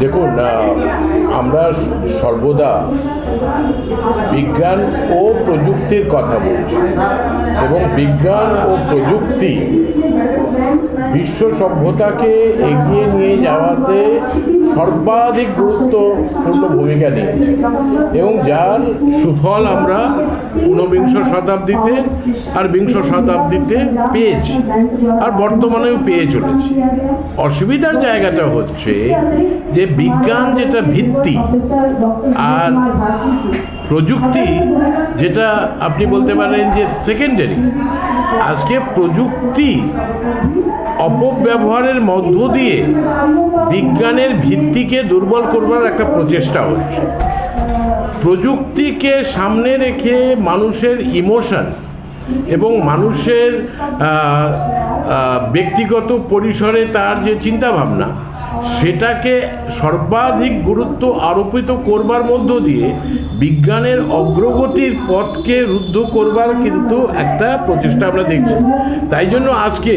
দেখুন আমরা সর্বদা বিজ্ঞান ও প্রযুক্তির কথা বলছি এবং বিজ্ঞান ও প্রযুক্তি বিশ্ব সভ্যতাকে এগিয়ে নিয়ে যাওয়াতে সর্বাধিক গুরুত্বপূর্ণ ভূমিকা নিয়েছে। এবং যার সুফল আমরা ঊনবিংশ শতাব্দীতে আর বিংশ শতাব্দীতে পেয়েছি, আর বর্তমানেও পেয়ে চলেছি। অসুবিধার জায়গাটা হচ্ছে যে বিজ্ঞান যেটা ভিত্তি আর প্রযুক্তি যেটা আপনি বলতে পারেন যে সেকেন্ডারি আজকে প্রযুক্তি অপব্যবহারের মধ্য দিয়ে বিজ্ঞানের ভিত্তিকে দুর্বল করবার একটা প্রচেষ্টা হচ্ছে। প্রযুক্তিকে সামনে রেখে মানুষের ইমোশন এবং মানুষের ব্যক্তিগত পরিসরে তার যে চিন্তাভাবনা, সেটাকে সর্বাধিক গুরুত্ব আরোপিত করবার মধ্য দিয়ে বিজ্ঞানের অগ্রগতির পথকে রুদ্ধ করবার কিন্তু একটা প্রচেষ্টা আমরা দেখছি। তাই জন্য আজকে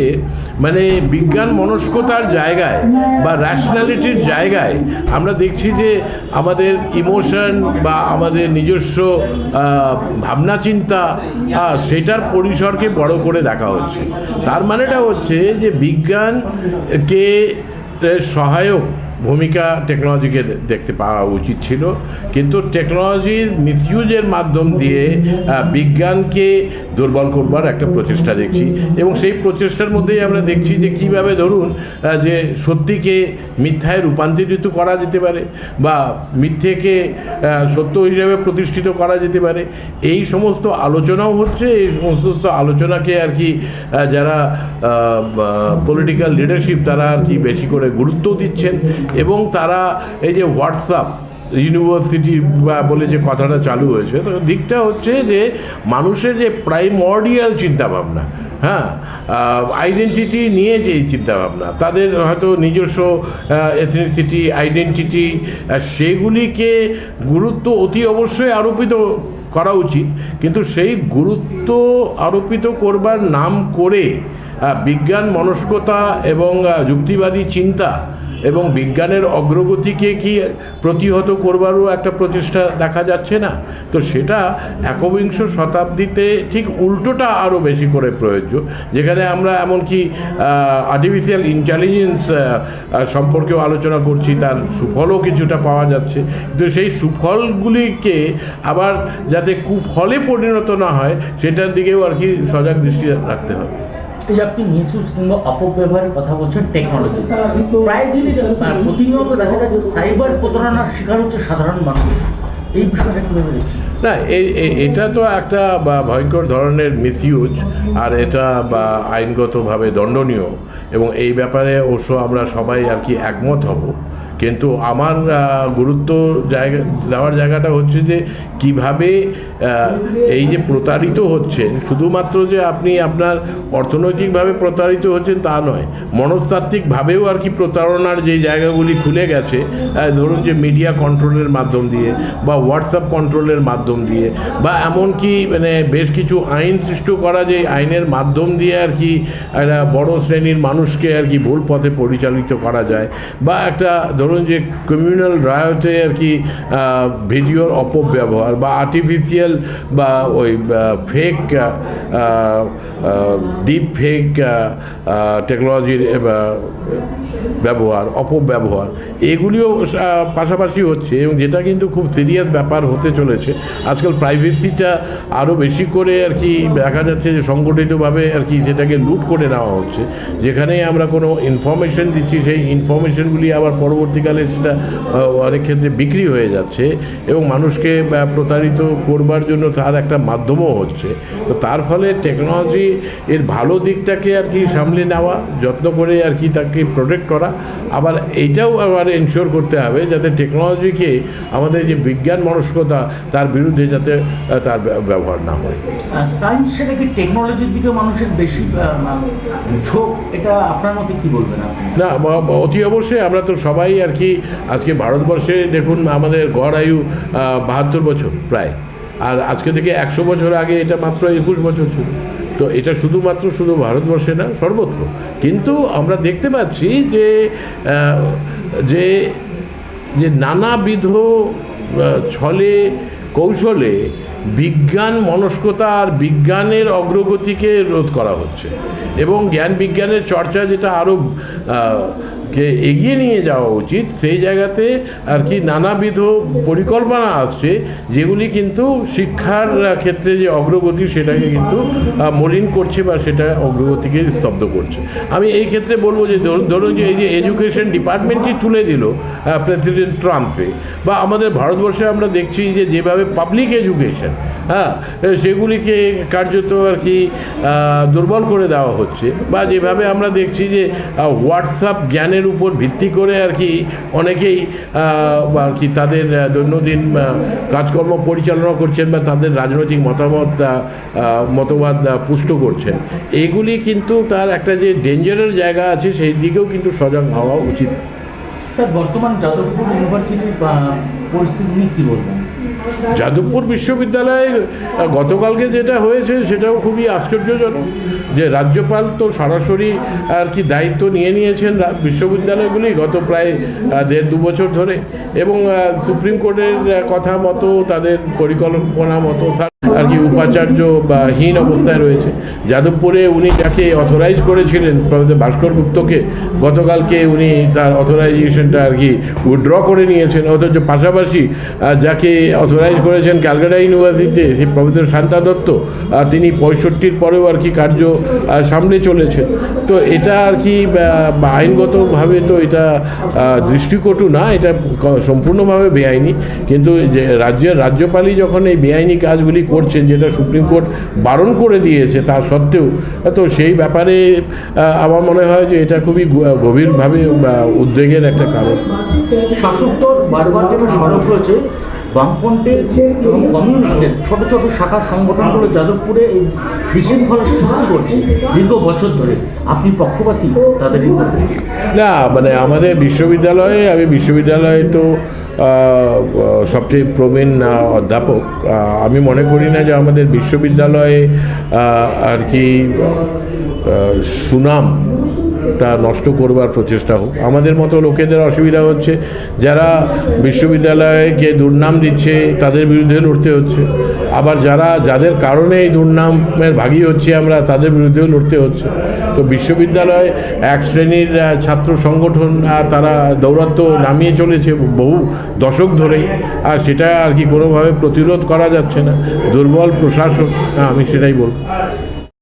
মানে বিজ্ঞান মনস্কতার জায়গায় বা র্যাশনালিটির জায়গায় আমরা দেখছি যে আমাদের ইমোশন বা আমাদের নিজস্ব ভাবনা চিন্তা সেটার পরিসরকে বড় করে দেখা হচ্ছে। তার মানেটা হচ্ছে যে বিজ্ঞানকে সহায়ক ভূমিকা টেকনোলজিকে দেখতে পাওয়া উচিত ছিল। কিন্তু টেকনোলজির মিসইউজের মাধ্যম দিয়ে বিজ্ঞানকে দুর্বল করবার একটা প্রচেষ্টা দেখছি। এবং সেই প্রচেষ্টার মধ্যেই আমরা দেখছি যে কীভাবে ধরুন যে সত্যিকে মিথ্যায় রূপান্তরিত করা যেতে পারে বা মিথ্যেকে সত্য হিসেবে প্রতিষ্ঠিত করা যেতে পারে। এই সমস্ত আলোচনাও হচ্ছে, এই সমস্ত আলোচনাকে আর কি যারা পলিটিক্যাল লিডারশিপ তারা আর কি বেশি করে গুরুত্ব দিচ্ছেন। এবং তারা এই যে হোয়াটসঅ্যাপ ইউনিভার্সিটি বা বলে যে কথাটা চালু হয়েছে, তো দিকটা হচ্ছে যে মানুষের যে প্রাইমর্ডিয়াল চিন্তাভাবনা হ্যাঁ আইডেন্টিটি নিয়ে যে এই চিন্তাভাবনা, তাদের হয়তো নিজস্ব এথনিসিটি আইডেন্টিটি সেগুলিকে গুরুত্ব অতি অবশ্যই আরোপিত করা উচিত, কিন্তু সেই গুরুত্ব আরোপিত করবার নাম করে বিজ্ঞান, মনস্কতা এবং যুক্তিবাদী চিন্তা এবং বিজ্ঞানের অগ্রগতিকে কি প্রতিহত করবারও একটা প্রচেষ্টা দেখা যাচ্ছে না? তো সেটা একবিংশ শতাব্দীতে ঠিক উল্টোটা আরও বেশি করে প্রয়োজ্য, যেখানে আমরা এমনকি আর্টিফিশিয়াল ইন্টেলিজেন্স সম্পর্কেও আলোচনা করছি, তার সুফলও কিছুটা পাওয়া যাচ্ছে। কিন্তু সেই সুফলগুলিকে আবার যাতে কুফলে পরিণত না হয়, সেটার দিকেও আর কি সজাগ দৃষ্টি রাখতে হবে। আপনি মিসইউজ কিংবা অপব্যবহারের কথা বলছেন টেকনোলজি প্রায় দিনই প্রতিনিয়ত দেখা যাচ্ছে সাইবার প্রতারণার শিকার হচ্ছে সাধারণ মানুষ। এই না এটা তো একটা ভয়ঙ্কর ধরনের মিসইউজ আর এটা, বা, আইনগতভাবে দণ্ডনীয়। এবং এই ব্যাপারে অবশ্য আমরা সবাই আর কি একমত হব। কিন্তু আমার গুরুত্ব জায়গা, দেওয়ার জায়গাটা হচ্ছে যে, কীভাবে এই যে প্রতারিত হচ্ছেন, শুধুমাত্র যে আপনি আপনার অর্থনৈতিকভাবে প্রতারিত হচ্ছেন তা নয়, মনস্তাত্ত্বিকভাবেও আর কি প্রতারণার যে জায়গাগুলি খুলে গেছে ধরুন যে মিডিয়া কন্ট্রোলের মাধ্যম দিয়ে, বা হোয়াটসঅ্যাপ কন্ট্রোলের মাধ্যম দিয়ে বা এমনকি মানে বেশ কিছু আইন সৃষ্টি করা যে আইনের মাধ্যম দিয়ে আর কি একটা বড় শ্রেণির মানুষকে আর কি ভুল পথে পরিচালিত করা যায় বা একটা, ধরুন যে কমিউনাল রায়তে আর কি ভিডিওর অপব্যবহার বা আর্টিফিশিয়াল বা ওই ফেক ডিপ ফেক টেকনোলজির ব্যবহার, অপব্যবহার, এগুলিও পাশাপাশি হচ্ছে এবং যেটা কিন্তু খুব সিরিয়াস ব্যাপার হতে চলেছে। আজকাল প্রাইভেসিটা আরও বেশি করে আর কি দেখা যাচ্ছে যে সংগঠিতভাবে আর কি সেটাকে লুট করে নেওয়া হচ্ছে। যেখানে আমরা কোনো ইনফরমেশন দিচ্ছি, সেই ইনফরমেশনগুলি আবার পরবর্তীকালে সেটা অনেক ক্ষেত্রে বিক্রি হয়ে যাচ্ছে এবং মানুষকে প্রতারিত করবার জন্য তার একটা মাধ্যমও হচ্ছে। তো তার ফলে টেকনোলজি এর ভালো দিকটাকে আর কি সামলে নেওয়া, যত্ন করে আর কি তাকে প্রোটেক্ট করা। আবার এইটাও আবার এনশিওর করতে হবে যাতে টেকনোলজিকে আমাদের যে বিজ্ঞান মনস্কতা তার বিরুদ্ধে যাতে তার ব্যবহার না হয়। সায়েন্স সেটা কি টেকনোলজির দিকে মানুষের বেশি আহ, ঝোঁক? এটা আপনার মতে কি বলবেন আপনি? না অতি অবশ্যই আমরা তো সবাই আর কি আজকে ভারতবর্ষে দেখুন আমাদের গড় আয়ু বাহাত্তর বছর প্রায়। আর আজকে থেকে একশো বছর আগে এটা মাত্র একুশ বছর ছিল। তো এটা শুধুমাত্র শুধু ভারতবর্ষে না সর্বত্র। কিন্তু আমরা দেখতে পাচ্ছি যে যে যে নানাবিধ ছলে কৌশলে বিজ্ঞান মনস্কতা আর বিজ্ঞানের অগ্রগতিকে রোধ করা হচ্ছে। এবং জ্ঞান বিজ্ঞানের চর্চা যেটা আরও কে এগিয়ে নিয়ে যাওয়া উচিত, সেই জায়গাতে আর কি নানাবিধ পরিকল্পনা আসছে, যেগুলি কিন্তু শিক্ষার ক্ষেত্রে যে অগ্রগতি সেটাকে কিন্তু মলিন করছে বা সেটা অগ্রগতিকে স্তব্ধ করছে। আমি এই ক্ষেত্রে বলব যে ধরুন যে এই যে এডুকেশন ডিপার্টমেন্টই তুলে দিল প্রেসিডেন্ট ট্রাম্পে, বা আমাদের ভারতবর্ষে আমরা দেখছি যে যেভাবে পাবলিক এডুকেশন হ্যাঁ সেগুলিকে কার্যত আর কি দুর্বল করে দেওয়া হচ্ছে বা যেভাবে আমরা দেখছি যে হোয়াটসঅ্যাপ জ্ঞানের উপর ভিত্তি করে আর কি অনেকেই আর কি তাদের দৈনন্দিন কাজকর্ম পরিচালনা করছেন বা তাদের রাজনৈতিক মতামত মতবাদ পুষ্ট করছেন। এগুলি কিন্তু তার একটা যে ডেঞ্জারের জায়গা আছে, সেই দিকেও কিন্তু সজাগ হওয়া উচিত। স্যার, বর্তমান যাদবপুর ইউনিভার্সিটির পরিস্থিতি কী বলবেন? যাদবপুর বিশ্ববিদ্যালয়ে গতকালকে যেটা হয়েছে সেটাও খুবই আশ্চর্যজনক যে রাজ্যপাল তো সরাসরি আর কি দায়িত্ব নিয়ে নিয়েছেন বিশ্ববিদ্যালয়গুলি গত প্রায় দেড় দু বছর ধরে। এবং সুপ্রিম কোর্টের কথা মতো, তাদের পরিকল্পনা মতো আর কি উপাচার্য বা হীন অবস্থায় রয়েছে। যাদবপুরে উনি যাকে অথরাইজ করেছিলেন ভাস্কর গুপ্তকে, গতকালকে উনি তার অথরাইজেশনটা আর কি উইথড্র করে নিয়েছেন। অথচ পাশাপাশি যাকে অথরাইজ করেছেন ক্যালকাটা ইউনিভার্সিটিতে সেই প্রফেসর শান্তা দত্ত তিনি পঁয়ষট্টির পরেও আর কি কার্য সামলে চলেছেন। তো এটা আর কি আইনগতভাবে তো এটা দৃষ্টিকটু না, এটা সম্পূর্ণভাবে বেআইনি। কিন্তু যে রাজ্যের রাজ্যপালই যখন এই বেআইনি কাজগুলি করছেন যেটা সুপ্রিম কোর্ট বারণ করে দিয়েছে তা সত্ত্বেও। তো সেই ব্যাপারে আমার মনে হয় যে এটা খুবই গভীরভাবে উদ্বেগের একটা কারণ। শাসকদল বারবার যেন সরব হয়েছে বামফ্রন্টের এবং কমিউনিস্টের ছোট ছোট শাখা সংগঠনগুলো যাদবপুরে এই বিশৃঙ্খলা সৃষ্টি করছে দীর্ঘ বছর ধরে। আপনি পক্ষপাতী তাদের না মানে আমাদের বিশ্ববিদ্যালয়ে আমি বিশ্ববিদ্যালয়ে তো সবচেয়ে প্রবীণ অধ্যাপক। আমি মনে করি না যে আমাদের বিশ্ববিদ্যালয়ে আর কি সুনাম তা নষ্ট করবার প্রচেষ্টা হোক। আমাদের মতো লোকেদের অসুবিধা হচ্ছে, যারা বিশ্ববিদ্যালয়কে দুর্নাম দিচ্ছে, তাদের বিরুদ্ধে লড়তে হচ্ছে। আবার যারা, যাদের কারণে এই দুর্নামের ভাগী হচ্ছে আমরা, তাদের বিরুদ্ধেও লড়তে হচ্ছে। তো বিশ্ববিদ্যালয় এক শ্রেণির ছাত্র সংগঠন তারা দৌরাত্ম্য নামিয়ে চলেছে বহু দশক ধরেই। আর সেটা আর কি কোনোভাবে প্রতিরোধ করা যাচ্ছে না। দুর্বল প্রশাসন আমি সেটাই বলব।